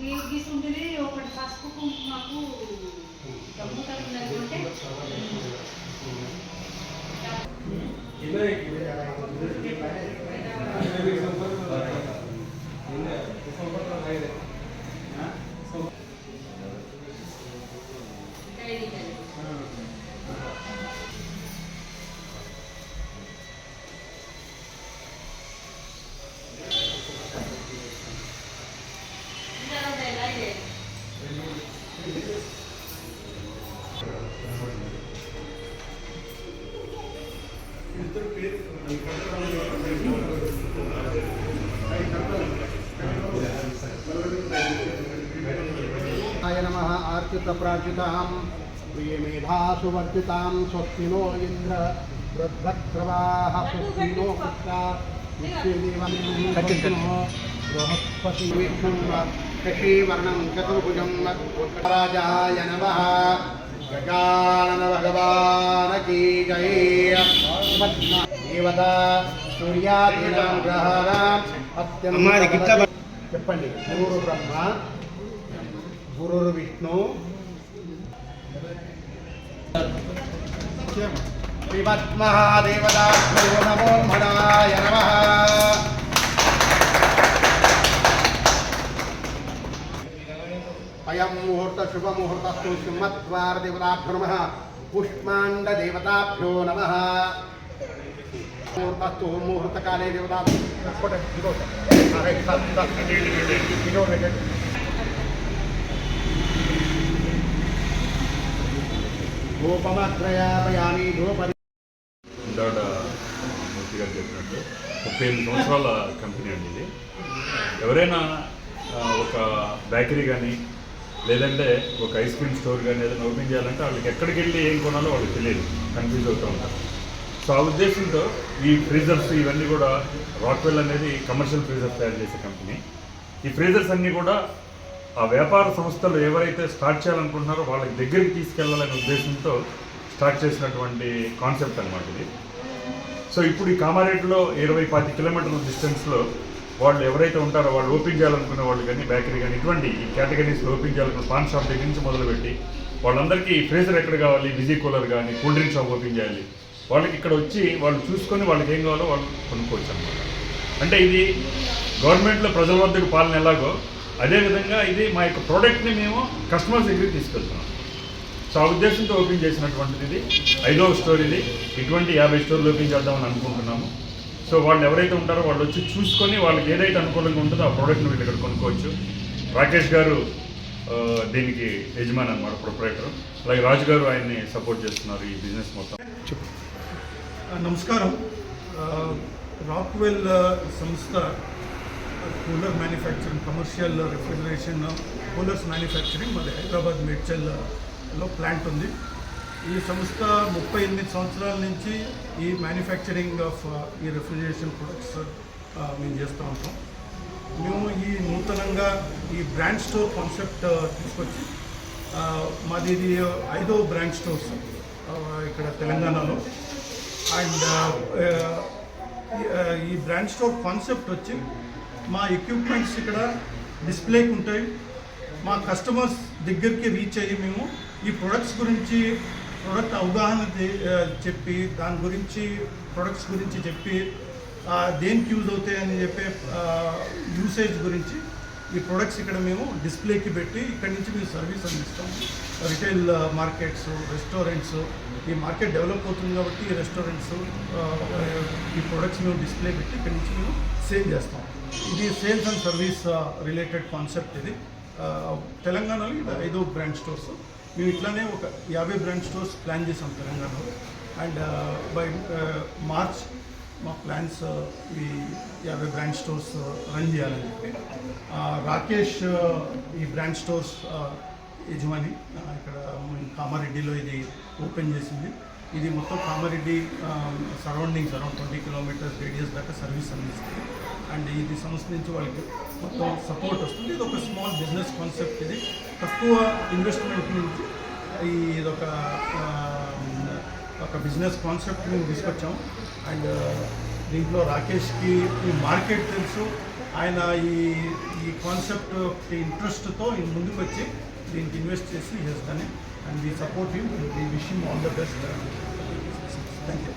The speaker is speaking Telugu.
ఈ సుంటిది ఒకటి పసుపు కుంకుమకు దమ్ముతుందంటే సంపర్క नमः आर्चितप्रार्चितां प्रियमेधासुवर्जितां स्वस्तिनो इन्द्र वृद्धक्रवाः, स्वस्तिनो पुत्रा विश्वेदेवनो बृहस्पति विष्णुं शशीवर्णं चतुर्भुजं राजाय नमः। गजानन भगवान की जय। దేవత సూర్యాదీనాం గ్రహాణం అత్యంత చెప్పండి గురు బ్రహ్మ గురురు విష్ణు శ్రీమద్మహాదేవదాభ్యో నమో మణాయ నమ అయం ముహూర్త శుభముహూర్తస్తు సింహద్వార దేవతాభ్యో నమ పుష్మాండ దేవతాభ్యో నమ ముహూర్తస్తు ముహూర్త కాలే ధూపమగ్రయాపయామి ధూప ఇందాడ మూర్తి గారు చెప్పినట్టు ముప్పై ఎనిమిది సంవత్సరాల కంపెనీ అండి ఇది. ఎవరైనా ఒక బేకరీ కానీ లేదంటే ఒక ఐస్ క్రీమ్ స్టోర్ కానీ ఏదైనా ఓపెన్ చేయాలంటే వాళ్ళకి ఎక్కడికి వెళ్ళి ఏం కొనాలో వాళ్ళకి తెలియదు. కన్ఫ్యూజ్ అవుతూ ఉంటారు. సో ఆ ఉద్దేశంతో ఈ ఫ్రీజర్స్ ఇవన్నీ కూడా రాక్వెల్ అనేది కమర్షియల్ ఫ్రీజర్స్ తయారు చేసే కంపెనీ ఈ ఫ్రీజర్స్ అన్నీ కూడా ఆ వ్యాపార సంస్థలు ఎవరైతే స్టార్ట్ చేయాలనుకుంటున్నారో వాళ్ళకి దగ్గరికి తీసుకెళ్ళాలనే ఉద్దేశంతో స్టార్ట్ చేసినటువంటి కాన్సెప్ట్ అనమాట ఇది. సో ఇప్పుడు ఈ కామారెడ్డిలో ఇరవై పాతి కిలోమీటర్ల డిస్టెన్స్లో వాళ్ళు ఎవరైతే ఉంటారో వాళ్ళు ఓపెన్ చేయాలనుకునే వాళ్ళు కానీ బేకరీ కానీ ఇటువంటి ఈ కేటగిరీస్లో ఓపెన్ చేయాలనుకున్న పాన్ షాప్ దగ్గర నుంచి మొదలుపెట్టి వాళ్ళందరికీ ఫ్రీజర్ ఎక్కడ కావాలి? బిజీ కూలర్ కానీ కూల్ డ్రింక్ షాప్ ఓపెన్ చేయాలి. వాళ్ళకి ఇక్కడ వచ్చి వాళ్ళు చూసుకొని వాళ్ళకి ఏం కావాలో వాళ్ళు కొనుక్కోవచ్చు అనమాట అంటే ఇది గవర్నమెంట్లో ప్రజల వద్దకు పాలన ఎలాగో అదేవిధంగా ఇది మా యొక్క ప్రోడక్ట్ని మేము కస్టమర్స్ దగ్గరికి తీసుకెళ్తున్నాం. సో ఆ ఉద్దేశంతో ఓపెన్ చేసినటువంటిది ఇది. ఐదవ స్టోర్ ఇది. ఇటువంటి యాభై స్టోర్లు ఓపెన్ చేద్దామని అనుకుంటున్నాము. సో వాళ్ళు ఎవరైతే ఉంటారో వాళ్ళు వచ్చి చూసుకొని వాళ్ళకి ఏదైతే అనుకూలంగా ఉంటుందో ఆ ప్రోడక్ట్ని వీళ్ళు ఇక్కడ కొనుక్కోవచ్చు. రాకేష్ గారు దీనికి యజమాని అనమాట ప్రొపరేటర్ అలాగే రాజు గారు ఆయన్ని సపోర్ట్ చేస్తున్నారు ఈ బిజినెస్ మొత్తం. నమస్కారం. రాక్వెల్ సంస్థ cooler manufacturing commercial refrigeration coolers manufacturing మాది హైదరాబాద్ మేడ్చల్లో ప్లాంట్ ఉంది. ఈ సంస్థ ముప్పై ఎనిమిది సంవత్సరాల నుంచి ఈ మ్యానుఫ్యాక్చరింగ్ ఆఫ్ ఈ రిఫ్రిజరేషన్ ప్రొడక్ట్స్ మేము చేస్తూ ఉంటాం. మేము ఈ నూతనంగా ఈ బ్రాండ్ స్టోర్ కాన్సెప్ట్ తీసుకొచ్చి మాది ఇది ఐదో బ్రాండ్ స్టోర్స్ ఇక్కడ తెలంగాణలో. అండ్ uh, uh, uh, ఈ బ్రాండ్ స్టోర్ కాన్సెప్ట్ వచ్చి మా ఎక్విప్మెంట్స్ ఇక్కడ డిస్ప్లేకి ఉంటాయి. మా కస్టమర్స్ దగ్గరికి రీచ్ అయ్యి మేము ఈ ప్రొడక్ట్స్ గురించి ప్రొడక్ట్ అవగాహన దే- చెప్పి దాని గురించి ప్రొడక్ట్స్ గురించి చెప్పి దేనికి యూజ్ అవుతాయి అని చెప్పే యూసేజ్ గురించి ఈ ప్రొడక్ట్స్ ఇక్కడ మేము డిస్ప్లేకి పెట్టి ఇక్కడ నుంచి మేము సర్వీస్ అందిస్తాం. రిటైల్ మార్కెట్స్ రెస్టారెంట్స్ ఈ మార్కెట్ డెవలప్ అవుతుంది కాబట్టి ఈ రెస్టారెంట్స్ uh, ఈ ప్రొడక్ట్స్ మేము డిస్ప్లే పెట్టి ఇక్కడ నుంచి మేము సేల్ చేస్తాం. ఇది sales and service related concept ఇది. Uh, తెలంగాణలో ఇది ఐదో బ్రాండ్ స్టోర్స్ మేము ఇట్లానే ఒక యాభై బ్రాండ్ స్టోర్స్ ప్లాన్ చేసాం తెలంగాణలో. అండ్ బై మార్చ్ మా ప్లాన్స్ uh, ఈ యాభై బ్రాండ్ స్టోర్స్ రన్ చేయాలని చెప్పి. రాకేష్ uh, ఈ బ్రాండ్ స్టోర్స్ uh, యజమాని ఇక్కడ కామారెడ్డిలో ఇది ఓపెన్ చేసింది. ఇది మొత్తం Kamareddy surroundings around twenty kilometres radius దాకా సర్వీస్ అందిస్తుంది. అండ్ ఇది సంస్థ నుంచి వాళ్ళకి మొత్తం సపోర్ట్ వస్తుంది. ఇది ఒక స్మాల్ బిజినెస్ కాన్సెప్ట్ ఇది. తక్కువ ఇన్వెస్ట్మెంట్ నుంచి ఈ ఇదొక ఒక బిజినెస్ కాన్సెప్ట్ మేము తీసుకొచ్చాము. అండ్ దీంట్లో రాకేష్కి ఈ మార్కెట్ తెలుసు. ఆయన ఈ ఈ కాన్సెప్ట్ ఇంట్రెస్ట్తో ముందుకు వచ్చి దీనికి ఇన్వెస్ట్ చేసి చేస్తాను and we support him we wish him all the best. Thank you